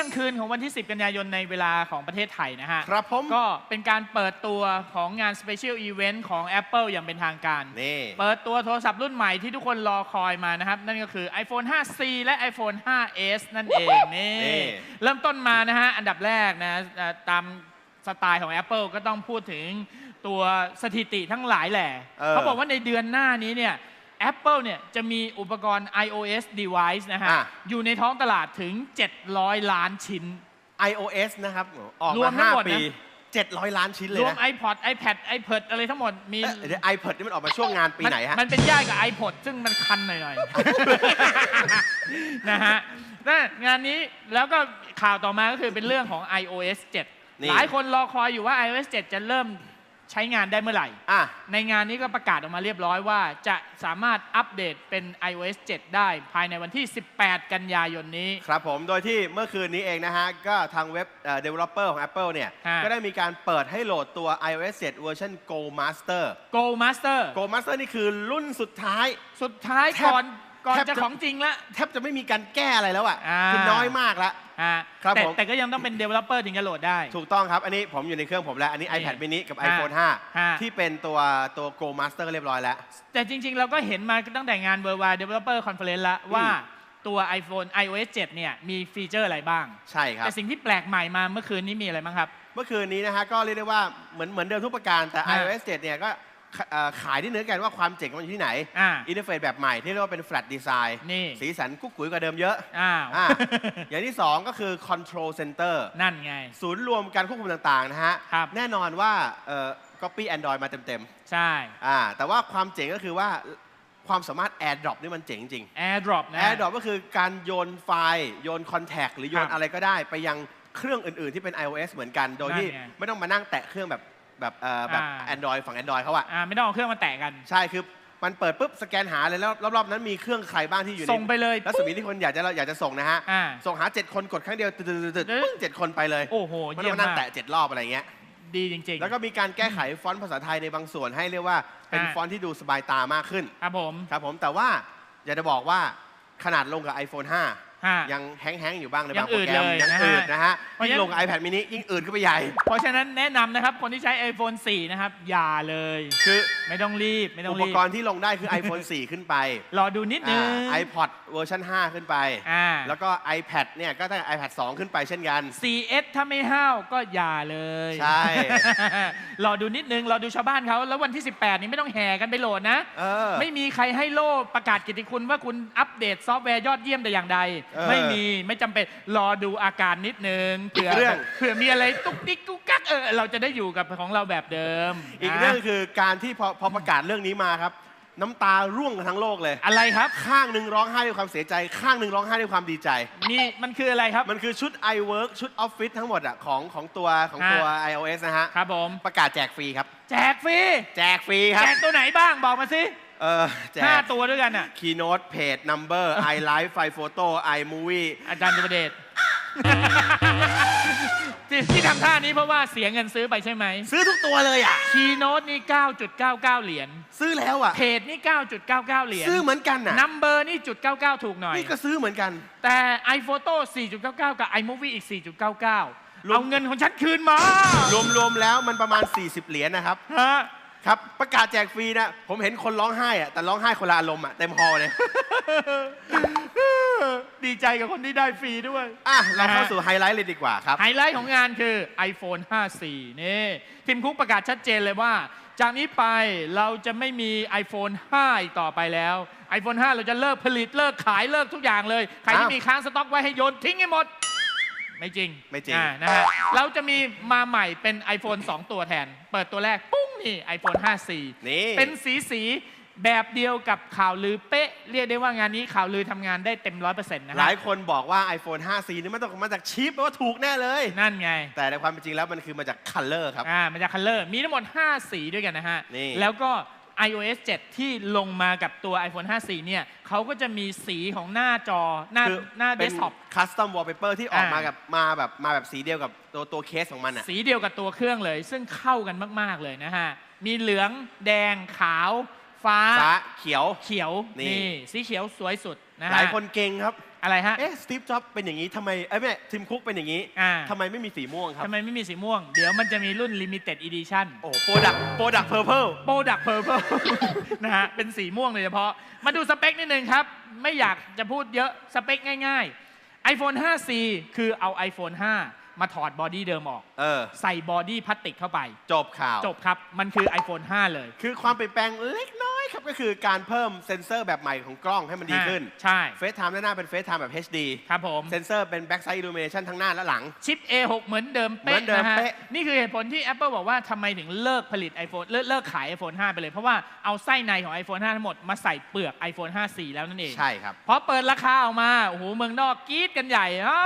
ยงคืนของวันที่ 10 กันยายนในเวลาของประเทศไทยนะฮะครับผม ก็เป็นการเปิดตัวของงาน Special Event ของ Apple อย่างเป็นทางการ นี่ เปิดตัวโทรศัพท์รุ่นใหม่ที่ทุกคนรอคอยมานะครับ นั่นก็คือ iPhone 5C และ iPhone 5S นั่นเองนี่นี่ เริ่มต้นมานะฮะ อันดับแรกนะเอ่อตามสไตล์ของ Apple ก็ต้องพูดถึงตัวสถิติทั้งหลายแหละเออ เขาบอกว่าในเดือนหน้านี้เนี่ย Apple เนี่ยจะมีอุปกรณ์ iOS device นะฮะอะ อยู่ในท้องตลาดถึง 700 ล้านชิ้น iOS นะครับ ออกรวมามทั้งหมด5ปีนะ700 ล้านชิ้นเลรยวม นะ iPod iPad iPad อะไรทั้งหมดมี เอ๊ะเดี๋ยว iPad นี่มันออกมาช่วงงานปีไหนฮะ มันเป็นย่ายกับ iPod ซึ่งมันคันหน่อยๆ นะฮะนั่นงานนี้แล้วก็ข่าวต่อมาก็คือเป็นเรื่องของ iOS 7นี่หลายคนรอคอยอยู่ว่า iOS 7 จะเริ่ม ใช้งานได้เมื่อไหร่ อะ ในงานนี้ก็ประกาศออกมาเรียบร้อยว่า จะสามารถอัปเดตเป็น iOS 7 ได้ภายในวันที่ 18 กันยายนนี้ ครับผมโดยที่เมื่อคืนนี้เองนะฮะ ก็ทางเว็บเอ่อ developer ของ Apple เนี่ย ฮะ ก็ได้มีการเปิดให้โหลดตัว iOS 7 เวอร์ชัน Go Master Go Master Go Master นี่คือรุ่นสุดท้าย สุดท้ายแทบก่อน ก่อนแทบจะจะของจริงละแทบจะไม่มีการแก้อะไรแล้วอะอ่าคือน้อยมากละฮะครับแต่ผมแต่ก็ยังต้องเป็น developer ถึงจะโหลดได้ ถูกต้องครับ อันนี้ผมอยู่ในเครื่องผมแล้ว อันนี้นี่ iPad mini กับฮะ iPhone ฮะ5ที่เป็นตัวตัว Go Master เรียบร้อยแล้ว แต่จริง ๆ เราก็เห็นมาตั้งแต่งาน Worldwide Developer Conference แล้วว่าตัว iPhone iOS 7 เนี่ยมีฟีเจอร์อะไรบ้าง ใช่ครับ แต่สิ่งที่แปลกใหม่มาเมื่อคืนนี้มีอะไรบ้างครับ เมื่อคืนนี้นะฮะก็เรียกได้ว่าเหมือนเหมือนเดิมทุกประการแต่ฮะ iOS 7 เนี่ยก็ ขเอ่อขายที่เนื้อกันว่าความเจ๋งมันอยู่ที่ไหนอ่าอินเทอร์เฟซแบบใหม่ที่เรียกว่าเป็น flat design นี่สีสันกุ๊กกุ๋ยกว่าเดิมเยอะอ้าว อ่าอย่างที่ 2 ก็คือ control center นั่นไง ศูนย์รวมการควบคุมต่างๆนะฮะ ครับ แน่นอนว่าเอ่อ copy Android มาเต็มใช่ ๆอ่าแต่ว่าความเจ๋งก็คือว่าความสามารถ AirDrop นี่มันเจ๋งจริง AirDrop นะ AirDrop ก็คือการโยนไฟล์โยน Contact หรือโยครันบอะไรก็ได้ ไปยังเครื่องอื่นๆที่เป็น iOS เหมือนกันโดยที่นั่นไงไม่ต้องมานั่งแตะเครื่องแบบ แบบเอ่อแบบอ่า Android ฝั่ง Android เขาอะอ่าไม่ต้องเอาเครื่องมาแตะกัน ใช่คือมันเปิดปุ๊บสแกนหาเลยแล้วรอบๆนั้นมีเครื่องใครบ้างที่อยู่ในส่งไปเลยรัศมีที่คนอยากจะอยากจะส่งนะฮะ อ่า ส่งหา 7 คนกดครั้งเดียวตึ๊ดๆๆๆปึ้งเจ็ดคนไปเลยโอ้โห ไม่เยี่ต้ยอมงมานั่งมากแตะ7รอบอะไรเงี้ย ดีจริงแล้วก็มีการแก้ไขฟอนต์ภาษาไทยในบางส่วนให้เรียกว่าเป็นอ่า ฟอนต์ที่ดูสบายตามากขึ้นๆครับผม ครับผมแต่ว่าอยากจะบอกว่าขนาดลงกับ iPhone 5 ฮะยังแห้งๆอยู่บ้างในยับางงโปรแกรมอืดเลยยังนะฮะอืดนะฮะเพราะฉะนั้ยิ่นงลงกับ iPad mini ยิ่งอืดก็ไปใหญ่ เพราะฉะนั้นแนะนำนะครับคนที่ใช้ iPhone 4 นะครับ อย่าเลย คือไม่ต้องรีบไม่ต้องอุปรีบกรณ์ที่ลงได้คือ iPhone 4 ขึ้นไปรอดูนิดนึงอ่า iPod เวอร์ชัน5 ขึ้นไป อ่า แล้วก็ iPad เนี่ยก็ตั้งแต่ iPad 2 ขึ้นไปเช่นกัน 4S ถ้าไม่ห้าวก็อย่าเลยใช่ รอดูนิดนึงรอดูชาวบ้านเขาแล้ววันที่ 18 นี้ไม่ต้องแห่กันไปโหลดนะ เออ ไม่มีใครให้โล่ประกาศกิตติคุณว่าคุณอัปเดตซอฟต์แวร์ยอดเยี่ยมแต่อย่างใดเออไม่มีไม่จำเป็นรอดูอาการนิดนึงเผื่ออีกเรื่องเผื่อมีอะไรตุ๊กติ๊กกุ๊กกักเออเราจะได้อยู่กับของเราแบบเดิม อีกนะเรื่องคือการที่พอพอประกาศเรื่องนี้มาครับ น้ำตาร่วงกันทั้งโลกเลย อะไรครับ ข้างหนึ่งร้องไห้ด้วยความเสียใจ ข้างหนึ่งร้องไห้ด้วยความดีใจ นี่มันคืออะไรครับ มันคือชุด iWork ชุดออฟฟิศทั้งหมดอะของของตัวของตัว iOS นะฮะครับผมประกาศแจกฟรีครับ แจกฟรี แจกฟรีครับแจกตัวไหนบ้างบอกมาสิ เออแจห้าก ตัวด้วยกันอะ Keynote Page Number iLife File Photo iMovie อาจารย์จุปเดชที่ที่ทำท่านี้เพราะว่าเสียเงินซื้อไปใช่ไหมซื้อทุกตัวเลยอะ คีโนตนี่ 9.99 เหรียญซื้อแล้วอะ เพจนี่ 9.99 เหรียญซื้อเหมือนกันน่ะนัมเบอร์นี่จุด99 ถูกหน่อย นี่ก็ซื้อเหมือนกัน แต่ iPhoto 4.99 กับ iMovie อีก 4.99รวมเอาเงินของฉันคืนมารวมๆแล้วมันประมาณ 40 เหรียญนะครับ ฮะ ครับ ประกาศแจกฟรีนะ ผมเห็นคนร้องไห้อะแต่ร้องไห้คนละอารมณ์อะเต็มฮอลล์เลย ดีใจกับคนที่ได้ฟรีด้วย อะ เราเข้าสู่ไฮไลท์เลยดีกว่าครับ ไฮไลท์ของงานคือ iPhone 5นี่ทีมคุกประกาศชัดเจนเลยว่า จากนี้ไปเราจะไม่มี iPhone 5 อีกต่อไปแล้ว iPhone 5 เราจะเลิกผลิตเลิกขายเลิกทุกอย่างเลย ใครที่อ้าวมีค้างสต็อกไว้ให้โยนทิ้งให้หมด ไม่จริงไม่จริง อ่านะฮะเราจะมีมาใหม่เป็น iPhone 2 ตัวแทน เปิดตัวแรก ปุ้งนี่ iPhone 5C นี่เป็นสีสีแบบเดียวกับข่าวลือเป๊ะ เรียกได้ว่างานนี้ข่าวลือทำงานได้เต็มร้อยเปอร์เซ็นต์นะหครัลาบยคนบอกว่า iPhone 5C นี่มันต้องมาจากชิปแปลว่าถูกแน่เลย นั่นไง แต่ในความเป็นจริงแล้วมันคือมาจากคัลเลอร์ครับ อ่ามันจะคัลเลอร์มีทั้งหมด 5 สีด้วยกันนะฮะ นี่แล้วก็ iOS 7 ที่ลงมากับตัว iPhone 5 4 เนี่ยเขาก็จะมีสีของหน้าจอหน้าคือหน้าเดเป็นสก์ท็อปคัสตอมวอลเปเปอร์ที่ออกมาอ่ากับมาแบบมาแบบสีเดียวกับตัวตัวเคสของมันอะสีเดียวกับตัวเครื่องเลย ซึ่งเข้ากันมาก ๆ เลยนะฮะ มีเหลืองแดงขาว ฟ้าฟ้าเขียวเขียวนี่นี่ สีเขียวสวยสุดนะหฮะลายคนเก่งครับ อะไรฮะ เอ๊ะสตีฟจ็อบเป็นอย่างนี้ทำไมเอ้ยไม่ทิมคุกเป็นอย่างนี้อ่า ทำไมไม่มีสีม่วงครับ ทำไมไม่มีสีม่วง เดี๋ยวมันจะมีรุ่น limited edition โอ้โปรดักโปรดักเพอร์เพล โปรดักเพอร์เพนะฮะ เป็นสีม่วงโดยเฉพาะ มาดูสเปคนิดนึงครับ ไม่อยากจะพูดเยอะ สเปคง่ายๆ iPhone 5C คือเอา iPhone 5 มาถอดบอดี้เดิมออก เออ ใส่บอดี้พลาสติกเข้าไป จบข่าว จบครับ มันคือ iPhone 5 เลย คือความเปลี่ยนแปลงเล็กน้อย ครับก็คือการเพิ่มเซ็นเซอร์แบบใหม่ของกล้องให้มันดีขึ้น ใช่เฟซไทม์ด้านหน้าเป็นเฟซไทม์แบบ HD ครับผมเซ็นเซอร์เป็นแบ็กไซด์อิลูเมชันทั้งหน้าและหลัง ชิป A6 เหมือนเดิมเป๊ะเหมือนเดิมนะฮะเป๊ะนี่คือเหตุผลที่ Apple บอกว่าทำไมถึงเลิกผลิต iPhone เลิกเลิกขาย iPhone 5 ไปเลย เพราะว่าเอาไส้ในของ iPhone 5 ทั้งหมดมาใส่เปลือก iPhone 5C แล้วนั่นเอง ใช่ครับพอเปิดราคาออกมาโอ้โหเมืองนอกกรี๊ดกันใหญ่อ้า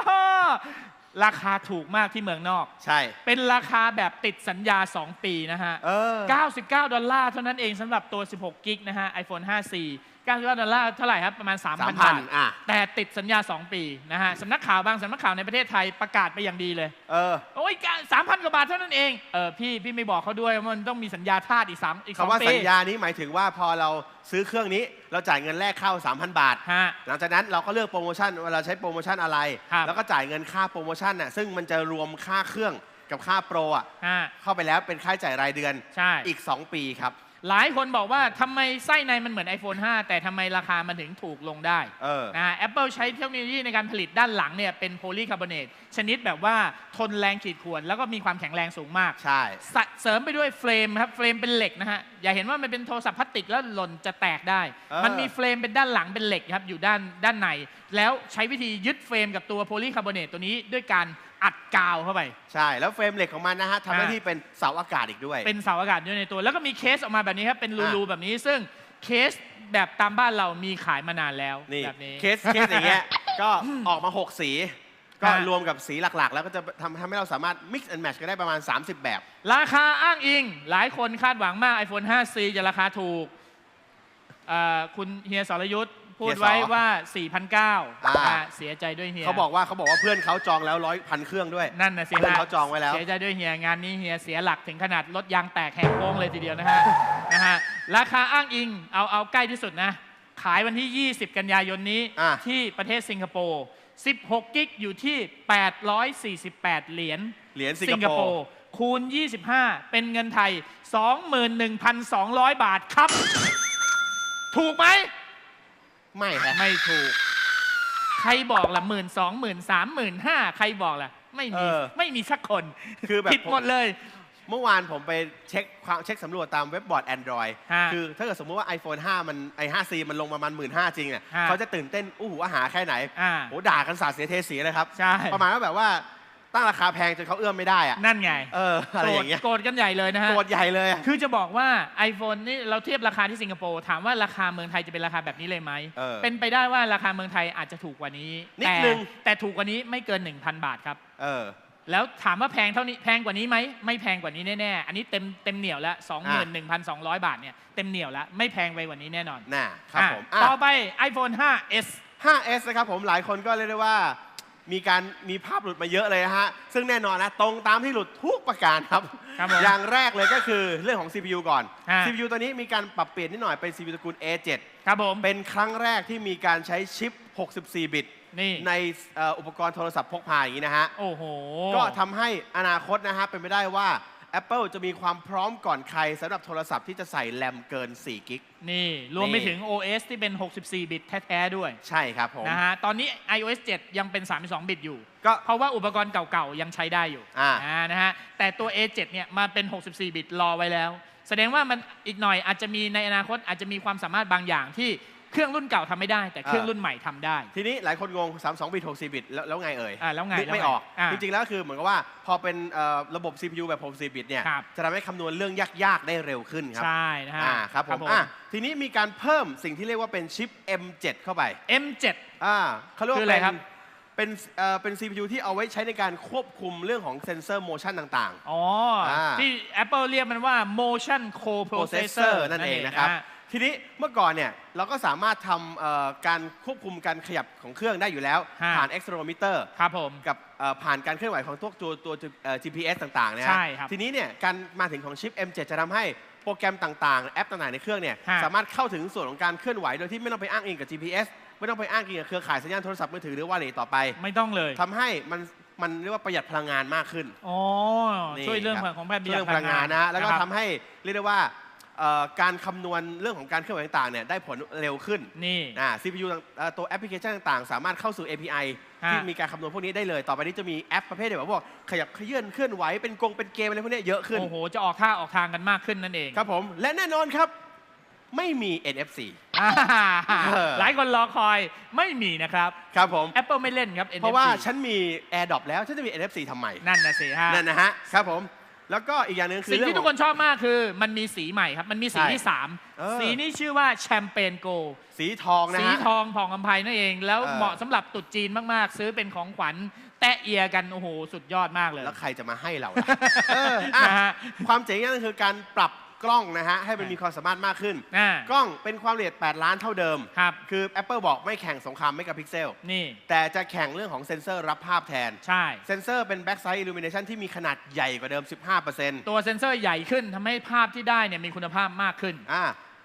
ว ราคาถูกมากที่เมืองนอก ใช่ เป็นราคาแบบติดสัญญา 2 ปีนะฮะ เออ 99 ดอลลาร์เท่านั้นเองสำหรับตัว 16 กิกนะฮะ iPhone 5C 99ดอลลาร์เท่าไหร่ครับ ประมาณ3,000 3,000 บาท อะ แต่ติดสัญญา 2 ปีนะฮะสำนักข่าวบางสำนักข่าวในประเทศไทยประกาศไปอย่างดีเลย เออ โอ้ยสามพันกว่าบาทเท่านั้นเองเออพี่พี่ไม่บอกเขาด้วยว่ามันต้องมีสัญญาทาสอีกสามอีกสองคำว่าปีสัญญานี้หมายถึงว่าพอเราซื้อเครื่องนี้เราจ่ายเงินแรกเข้า 3,000 บาท ฮะ หลังจากนั้นเราก็เลือกโปรโมชั่นว่าเราใช้โปรโมชั่นอะไร ครับแล้วก็จ่ายเงินค่าโปรโมชั่นน่ะซึ่งมันจะรวมค่าเครื่องกับค่าโปรอะฮะ เข้าไปแล้วเป็นค่าใช้จ่ายรายเดือนใช่ อีก 2 ปีครับ หลายคนบอกว่าทำไมไส้ในมันเหมือน iPhone 5 แต่ทำไมราคามันถึงถูกลงได้เออ นะฮะ Apple ใช้เทคโนโลยีในการผลิตด้านหลังเนี่ยเป็นโพลีคาร์บอเนตชนิดแบบว่าทนแรงขีดข่วน แล้วก็มีความแข็งแรงสูงมาก ใช่ สะเสริมไปด้วยเฟรมครับเฟรมเป็นเหล็กนะฮะ อย่าเห็นว่ามันเป็นโทรศัพท์พลาสติกแล้วหล่นจะแตกได้ เออ มันมีเฟรมเป็นด้านหลังเป็นเหล็กครับอยู่ด้านด้านใน แล้วใช้วิธียึดเฟรมกับตัวโพลีคาร์บอเนตตัวนี้ด้วยการ อัดกาวเข้าไป ใช่ แล้วเฟรมเหล็กของมันนะฮะทำหน้าอ่าที่เป็นเสาอากาศอีกด้วย เป็นเสาอากาศด้วยในตัว แล้วก็มีเคสออกมาแบบนี้ครับ เป็นรูอะๆแบบนี้ ซึ่งเคสแบบตามบ้านเรามีขายมานานแล้วนี่แบบนี้ เคสเคสอย่างเงี้ย ก็ออกมา 6 สี ก็อะรวมกับสีหลักๆ แล้วก็จะทำทำให้เราสามารถ mix and match กันได้ประมาณ 30 แบบ ราคาอ้างอิง หลายคนคาดหวังมาก iPhone 5C จะราคาถูกเอ่อคุณเฮียสรยุทธ์ พูดเฮียสไว้ว่า 4,900อ่า อะเสียใจด้วยเฮียเขาบอกว่าเขาบอกว่าเพื่อนเขาจองแล้วร้อยพันเครื่องด้วย นั่นนะสิเพื่อนฮะเขาจองไว้แล้ว เสียใจด้วยเฮียงานนี้เฮียเสียหลักถึงขนาดรถยางแตกแหกโค้งเลยทีเดียวนะฮะ นะฮะราคาอ้างอิงเอาเอาใกล้ที่สุดนะ ขายวันที่ 20 กันยายนนี้อะ ที่ประเทศสิงคโปร์ 16 กิกอยู่ที่ 848 เหรียญ เหรียญสิงคโปร์ คูณ 25 เป็นเงินไทย 21,200 บาทครับ ถูกไหม ไม่ฮะไม่ถูก ใครบอกล่ะหมื่นสองหมื่นสามหมื่นห้าใครบอกล่ะไม่มีเออไม่มีสักคนคือแบบผิดหมดเลย เมื่อวานผมไปเช็คความเช็คสำรวจตามเว็บบอร์ด Android ฮะคือถ้าเกิดสมมติว่า iPhone 5 มันไอ 5C มันลงประมาณ 1 5ื่นจริงเนี่ยฮะเขาจะตื่นเต้นอู้หูอาหาแค่ไหนอ่าโหด่ากันสาดเสียเทเสียเลยครับ ใช่ ประมาณว่าแบบว่า ตั้งราคาแพงจนเขาเอื้อมไม่ได้อะนั่นไงเอออะไรอย่างเงี้ยโกรธกันใหญ่เลยนะฮะโกรธใหญ่เลยอะคือจะบอกว่า iPhone นี่เราเทียบราคาที่สิงคโปร์ถามว่าราคาเมืองไทยจะเป็นราคาแบบนี้เลยไหมเออเป็นไปได้ว่าราคาเมืองไทยอาจจะถูกกว่านี้นิดแต่นึง แต่ถูกกว่านี้ไม่เกิน 1,000 บาทครับ เออ แล้วถามว่าแพงเท่านี้แพงกว่านี้ไหมไม่แพงกว่านี้แน่ๆอันนี้เต็มเต็มเหนียวแล้ว21,200 บาทเนี่ยเต็มเหนียวแล้วไม่แพงไปกว่านี้แน่นอนน่ะครับอะผมอะ ต่อไป iPhone 5s 5S นะครับผมหลายคนก็เรียกได้ว่า มีการมีภาพหลุดมาเยอะเลยนะฮะ ซึ่งแน่นอนนะ ตรงตามที่หลุดทุกประการครับ ครับผมอย่างแรกเลยก็คือเรื่องของ CPU ก่อน ฮะ CPU ตัวนี้มีการปรับเปลี่ยนนิดหน่อยเป็น CPU ตระกูล A7 ครับผม เป็นครั้งแรกที่มีการใช้ชิป 64 บิต นี่ ในเอ่ออุปกรณ์โทรศัพท์พกพาอย่างนี้นะฮะ โอ้โห ก็ทำให้อนาคตนะฮะเป็นไปได้ว่า Apple จะมีความพร้อมก่อนใครสำหรับโทรศัพท์ที่จะใส่แรมเกิน 4 กิก นี่รวมไปนี่ถึง OS ที่เป็น 64 บิตแท้ๆด้วย ใช่ครับผม นะฮะ ตอนนี้ iOS 7 ยังเป็น 32 บิตอยู่ ก็ เพราะว่าอุปกรณ์เก่าๆ ยังใช้ได้อยู่อ่านะฮะ แต่ตัว A7 เนี่ยมาเป็น 64 บิตรอไว้แล้ว แสดงว่ามันอีกหน่อยอาจจะมีในอนาคตอาจจะมีความสามารถบางอย่างที่ เครื่องรุ่นเก่าทำไม่ได้ แต่เครื่องรุ่นใหม่ทำได้ ทีนี้หลายคนงง 32 บิต 64 บิต แล้วแล้วไงเอ่ยอ่าแล้วไงนึกไม่แล้วไงออกอ่าจริงๆ แล้วคือเหมือนกับว่าพอเป็นเอ่อระบบ CPU แบบ 64 บิตเนี่ย ครับ จะทำให้คำนวณเรื่องยาก ๆ ได้เร็วขึ้นครับ ใช่นะฮะอ่า ครับผมอะทีนี้มีการเพิ่มสิ่งที่เรียกว่าเป็นชิป M7 เข้าไป M7 อ่าเขาเรียกคือว่าอะไรเป็นครับ เป็นเอ่อเป็น CPU ที่เอาไว้ใช้ในการควบคุมเรื่องของเซนเซอร์โมชันต่าง อ๋ออาที่ Apple เรียกมันว่า motion ๆ co-processor นั่นเองนะครับ ฮ ทีนี้เมื่อก่อนเนี่ยเราก็สามารถทำเอ่อการควบคุมการขยับของเครื่องได้อยู่แล้ว ฮะ ผ่าน accelerometer ครับผม กับเอ่อผ่านการเคลื่อนไหวของตัวตัวตัวเอ่อ GPS ต่างๆนะฮะใช่ครับทีนี้เนี่ยการมาถึงของชิป M7 จะทำให้โปรแกรมต่างๆ แอปต่างๆในเครื่องเนี่ยฮะ สามารถเข้าถึงส่วนของการเคลื่อนไหวโดยที่ไม่ต้องไปอ้างอิงกับ GPS ไม่ไม่ต้องไปอ้างอิงกับเครือข่ายสัญญาณโทรศัพท์มือถือหรือว่าอะไรต่อไปไม่ต้องเลยทำให้มันมันเรียกว่าประหยัดพลังงานมากขึ้น อ๋อนี่ช่วยเรื่องคบของแพทย์ช่วยเรื่องพลังงานนะฮะแล้วก็ครับทำให้เรียกได้ว่าเอ่อ การคำนวณเรื่องของการเคลื่อนไหวต่างๆเนี่ยได้ผลเร็วขึ้นนี่ อ่า CPU ต่างเอ่อตัวแอปพลิเคชันต่างๆ สามารถเข้าสู่ API ฮะ ที่มีการคำนวณพวกนี้ได้เลย ต่อไปนี้จะมีแอปประเภทแบบพวกขยับเคลื่อนเคลื่อนไหวเป็นกงเป็นเกมอะไรพวกเนี้ยเยอะขึ้น โอ้โห จะออกท่าออกทางกันมากขึ้นนั่นเองครับผม และแน่นอนครับ ไม่มี NFC อ่าเออ หลายคนรอคอยไม่มีนะครับ ครับผม Apple ไม่เล่นครับ NFC เพราะว่าฉันมี AirDrop แล้ว ฉันจะมี NFC ทำไม นั่นนะสิฮะ นั่นนะฮะ ครับผม แล้วก็อีกอย่างหนึงคือสิ่งเรื่ที่ขทุอกคนชอบมากคือ มันมีสีใหม่ครับ มันมีสีใช่ที่เออ3สีนี้ชื่อว่าแชมเปญโกสีทองนะสีฮะทองผ่องอำไพนั่นเอง แล้วเออเหมาะสำหรับตรุษจีนมากๆ ซื้อเป็นของขวัญแตะเอียกันโอ้โหสุดยอดมากเลย แล้วใครจะมาให้เราล่ะเอออะนะฮะความเจ๋งอย่างหนึงคือการปรับ กล้องนะฮะ ให้มันอ่ามีมีความสามารถมากขึ้น อ่ากล้องเป็นความละเอียด 8 ล้านเท่าเดิมครับคือ Apple บอกไม่แข่งสงครามไม่กับพิกเซล นี่ แต่จะแข่งเรื่องของเซ็นเซอร์รับภาพแทน ใช่ เซ็นเซอร์เป็น Backside Illumination ที่มีขนาดใหญ่กว่าเดิม 15%ตัวเซ็นเซอร์ใหญ่ขึ้นทำให้ภาพที่ได้เนี่ยมีคุณภาพมากขึ้น อ่า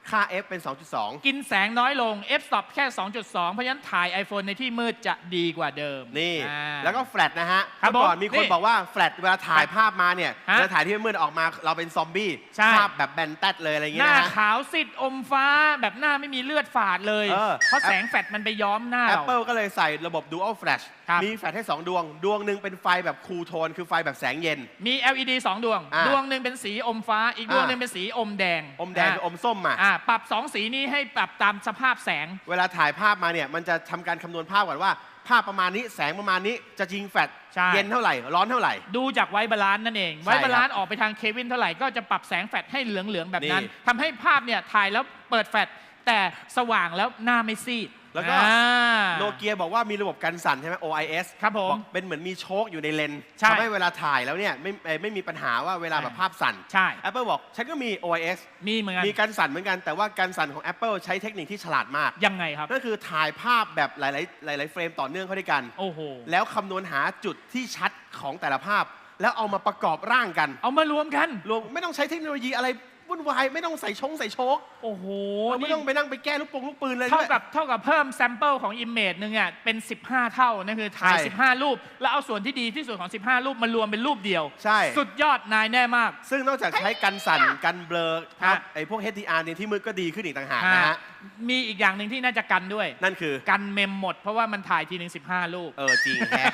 ค่า f เป็น 2.2 กินแสงน้อยลง f stop แค่ 2.2 เพราะฉะนั้นถ่าย iPhone ในที่มืดจะดีกว่าเดิมนี่ อ่า แล้วก็แฟลตนะฮะครับเมื่อก่อนผมมีคนนี่บอกว่าแฟลตเวลาถ่ายภาพมาเนี่ยฮะเวลาถ่ายที่มืดออกมาเราเป็นซอมบี้ใช่ ภาพแบบแบนแตดเลยอะไรอย่างหเงี้ยน้านะฮะ ขาวสิทธิ์อมฟ้าแบบหน้าไม่มีเลือดฝาดเลย เออ เพราะแสงแฟลชมันไปย้อมหน้าเรา Apple ก็เลยใส่ระบบ Dual Flash ครับมีแฟลชให้ 2 ดวง ดวงหนึ่งเป็นไฟแบบคูลโทน คือไฟแบบแสงเย็น มี LED 2 ดวง อ่าดวงหนึ่งเป็นสีอมฟ้า อีกดวงอ่า หนึ่งเป็นสีอมแดงอมแดงกับอมส้มมาอ่าปรับ 2 สีนี้ให้ปรับตามสภาพแสง เวลาถ่ายภาพมาเนี่ยมันจะทำการคำนวณภาพก่อนว่า ภาพประมาณนี้แสงประมาณนี้จะยิงแฟลชใช่ เย็นเท่าไหร่ ร้อนเท่าไหร่ ดูจากไวบาลานซ์นั่นเอง ใช่ไวบาลานซ์ออกไปทางเควินเท่าไหร่ก็จะปรับแสงแฟลชให้เหลือง ๆ แบบนั้นนี่ ทำให้ภาพเนี่ยถ่ายแล้วเปิดแฟลชแต่สว่างแล้วหน้าไม่ซีด แล้วก็อ่า โนเกียบอกว่ามีระบบกันสั่นใช่ไหม OIS ครับผมอกเป็นเหมือนมีโชคอยู่ในเลนส์ใช่ทำให้เวลาถ่ายแล้วเนี่ยไม่เอ่อไม่มีปัญหาว่าเวลาแบบภาพสั่น ใช่ Apple บอกฉันก็มี OIS มีเหมือนกันมีการสั่นเหมือนกันแต่ว่าการสั่นของ Apple ใช้เทคนิคที่ฉลาดมาก ยังไงครับ นั่นคือถ่ายภาพแบบหลาย ๆ หลาย ๆ เฟรมต่อเนื่องเข้าด้วยกัน โอ้โห แล้วคำนวณหาจุดที่ชัดของแต่ละภาพ แล้วเอามาประกอบร่างกัน เอามารวมกัน รวมไม่ต้องใช้เทคโนโลยีอะไร วุ่นวายไม่ต้องใส่ชงใส่โชคโอ้โหไม่นี่ต้องไปนั่งไปแก้ลูกปงลูกปืนเลยเท่าด้วยกับเท่ากับเพิ่มแซมเปิลของ Image หนึ่งอะเป็น 15 เท่านั่นคือถ่ายใช่15 รูป แล้วเอาส่วนที่ดีที่สุดของ 15 รูปมารวมเป็นรูปเดียว ใช่ สุดยอดนายแน่มาก ซึ่งนอกจากใช้กันสั่นกันเบลอภาพฮะไอ้พวก HDR เนี่ยที่มืดก็ดีขึ้นอีกต่างหากนะฮะมีอีกอย่างหนึ่งที่น่าจะกันด้วย นั่นคือกันเมมหมดเพราะว่ามันถ่ายทีหนึ่ง15 รูป เออจริงแฮะ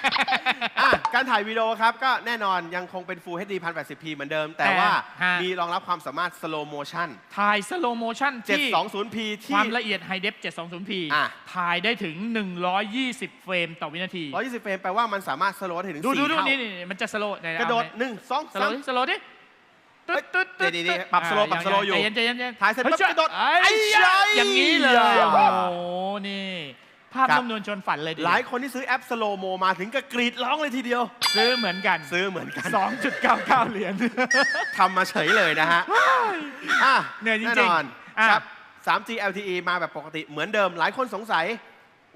อะการถ่ายวิดีโอครับก็แน่นอนยังคงเป็น Full HD 1080p เหมือนเดิม แต่แต่ว่าฮะมีรองรับความสามารถ slow motion ถ่ายสโลโมชั่นที่ 720p คที่วามละเอียด High Def 720p อะ ถ่ายได้ถึง 120 เฟรมต่อวินาที 120เฟรมแปลว่ามันสามารถ slow ได้ถึงดูดู4ดูเท่านี่นี่มันจะสโลว์กระโดด1 2 สโลว์ดิ3 สโลว์ดิตึ๊ดตึ๊ดเดี๋ยวตึ๊เดี๋ยวปรับ slow ปรับ slow อยู่ใจเย็นใจเย็นใจเย็นถ่ายเสร็จปั๊บฮ้กระโดดไอ้ไอ้ยะชัยอย่างนี้เลยอะโอ้โหนี่ ภาพครับ นุ่มนวลชวนฝันเลยทีหเดีลายยวคนที่ซื้อแอป slow mo มาถึงกับกรีดร้องเลยทีเดียว ซื้อเหมือนกันซื้อเหมือนกัน2.99 เหรียญ ทำมาเฉยเลยนะฮะอะเหนื่อยจริงๆแน่นอนอะ ครับ 3G LTE มาแบบปกติเหมือนเดิม หลายคนสงสัย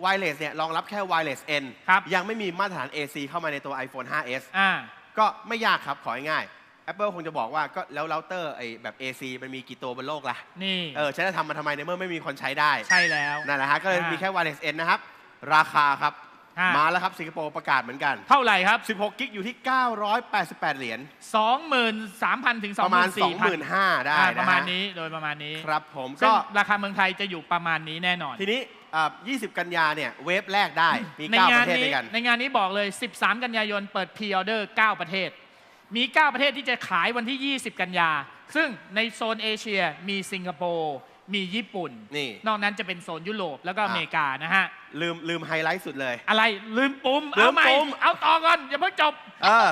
wireless เนี่ยรองรับแค่ wireless N ครับยังไม่มีมาตรฐาน AC เข้ามาในตัว iPhone 5s อ่า ก็ไม่ยากครับ ของ่ายๆ Apple คงจะบอกว่าก็แล้วเราเตอร์ไอ้แบบ AC มันมีกี่ตัวบนโลกล่ะ นี่เออฉันจะทำมาทำไมในเมื่อไม่มีคนใช้ได้ ใช่แล้ว นั่นแหละฮะ ก็เลยอ่ามีมีแค่ wireless N นะครับ ราคาครับ ฮะ มาแล้วครับสิงคโปร์ประกาศเหมือนกัน เท่าไหร่ครับ 16 กิกอยู่ที่ 988 เหรียญ 23,000 ถึง ประมาณ 24,000 25,000 ได้อ่านะฮประมาณนี้โดยประมาณนี้ครับผมซึ่งก็ราคาเมืองไทยจะอยู่ประมาณนี้แน่นอน ทีนี้อ่า20 กันยาเนี่ยเวฟแรกได้มี ใน9งาปนระเทศนี้ด้วยกัน ในงานนี้บอกเลย 13 กันยายนเปิดพรีออเดอร์ 9 ประเทศ มี 9 ประเทศที่จะขายวันที่ 20 กันยา ซึ่งในโซนเอเชียมีสิงคโปร์มีญี่ปุ่น นี่ นอกนั้นจะเป็นโซนยุโรปแล้วก็อเมริกานะฮะ ลืมลืมไฮไลท์สุดเลย อะไรลืมปุ่มลืเอามใหม่ปุ่ม เอาต่อก่อนอย่าเพิ่งจบ เออ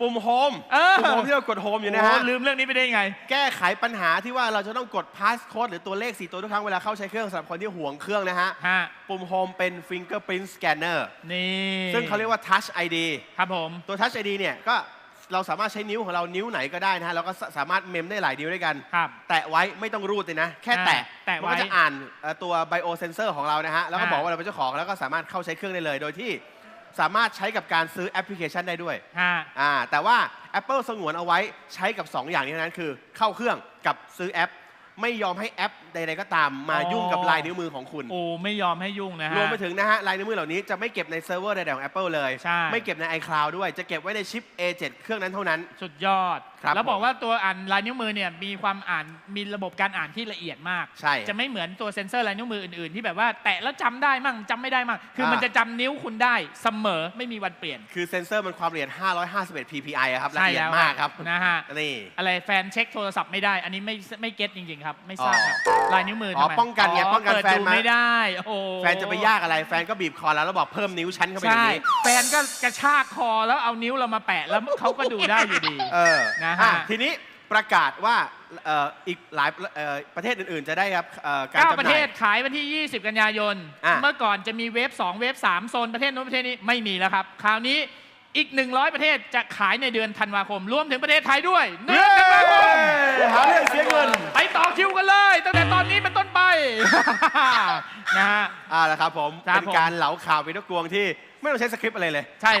ปุ่มโฮมเออ ปุ่มโฮมที่เรากดโฮมอยู่นะโอ้ฮะลืมเรื่องนี้ไปได้ยังไง แก้ไขปัญหาที่ว่าเราจะต้องกดพาสโค้ดหรือตัวเลข 4 ตัวทุกครั้งเวลาเข้าใช้เครื่องสำหรับคนที่ห่วงเครื่องนะฮะ ฮะ ปุ่มโฮมเป็น Fingerprint Scanner นี่ซึ่งเขาเรียกว่า Touch ID ครับผม ตัว Touch ID เนี่ยก็ เราสามารถใช้นิ้วของเรานิ้วไหนก็ได้นะฮะเราก็สสามารถเมมได้หลายนิ้วด้วยกัน ครับแตะไว้ไม่ต้องรูดเลยนะ แค่แตะอ่าแตะไว้มันก็จะอ่านเอ่อตัว bio sensor ของเรานะฮะแล้วก็อ่า บอกว่าเราเป็นเจ้าของแล้วก็สามารถเข้าใช้เครื่องได้เลย โดยที่สามารถใช้กับการซื้อแอปพลิเคชันได้ด้วยฮะอ่าแต่ว่า Apple สงวนเอาไว้ใช้กับ 2 อย่างนี้เท่านั้นคือ เข้าเครื่องกับซื้อแอป ไม่ยอมให้แอป ใดๆก็ตามมาอ๋อยุ่งกับลายนิ้วมือของคุณ โอ้ไม่ยอมให้ยุ่งนะฮะ รวมไปถึงนะฮะลายนิ้วมือเหล่านี้จะไม่เก็บในเซิร์ฟเวอร์ใดๆของ Apple เลย ใช่ ไม่เก็บใน iCloud ด้วยจะเก็บไว้ในชิป A7 เครื่องนั้นเท่านั้น สุดยอด ครับแล้วบอกผมว่าตัวอ่านลายนิ้วมือเนี่ยมีความอ่านมีระบบการอ่านที่ละเอียดมาก ใช่จะไม่เหมือนตัวเซ็นเซอร์ลายนิ้วมืออื่นๆ ที่แบบว่าแตะแล้วจำได้มั่งจำไม่ได้มั่งคืออ่ามัมันจะจำนิ้วคุณได้เสมอไม่มีวันเปลี่ยนคือเซนเซอร์มันความละเอียด 551 ppi อะครับละใช่เอียดแล้วมากครับนะฮะ นี่ อะไรแฟนเช็คโทรศัพท์ไม่ได้ อันนี้ไม่ไม่เก็ตจริงๆครับ ไม่ทราบครับ อ๋อลายนิ้วมืออ๋อทำไมป้องกันไงป้องกันเปิดแฟนดูมา ไม่ได้โอ้โหแฟนจะไปยากอะไร แฟนก็บีบคอแล้วแล้วบอกเพิ่มนิ้วชั้นเข้าไปอย่าใช่งนี้แฟนก็กระชากคอแล้วเอานิ้วเรามาแปะแล้วเขาก็ดูได้อยู่ดี เออนะฮะ อ่ทีนี้ประกาศว่าเอ่ออีกหลายเอ่อประเทศอื่นๆ จะได้รับเอ่อการเก้าจำหประน่าเทยศขายวันที่ 20 กันยายน อะ เมื่อก่อนจะมีเวฟ2เวฟ3โซนประเทศนู้นประเทศนี้ไม่มีแล้วครับ คราวนี้ อีก 100 ประเทศจะขายในเดือนธันวาคม รวมถึงประเทศไทยด้วยเดือนธันวาคมหาเรื่องเสียเงิน ไปต่อคิวกันเลย ตั้งแต่ตอนนี้เป็นต้นไปนะฮะอ่าแล้วครับผม ครับเป็นผม การเหลาข่าววิดีโอกวงที่ไม่ต้องใช้สคริปต์อะไรเลย ใช่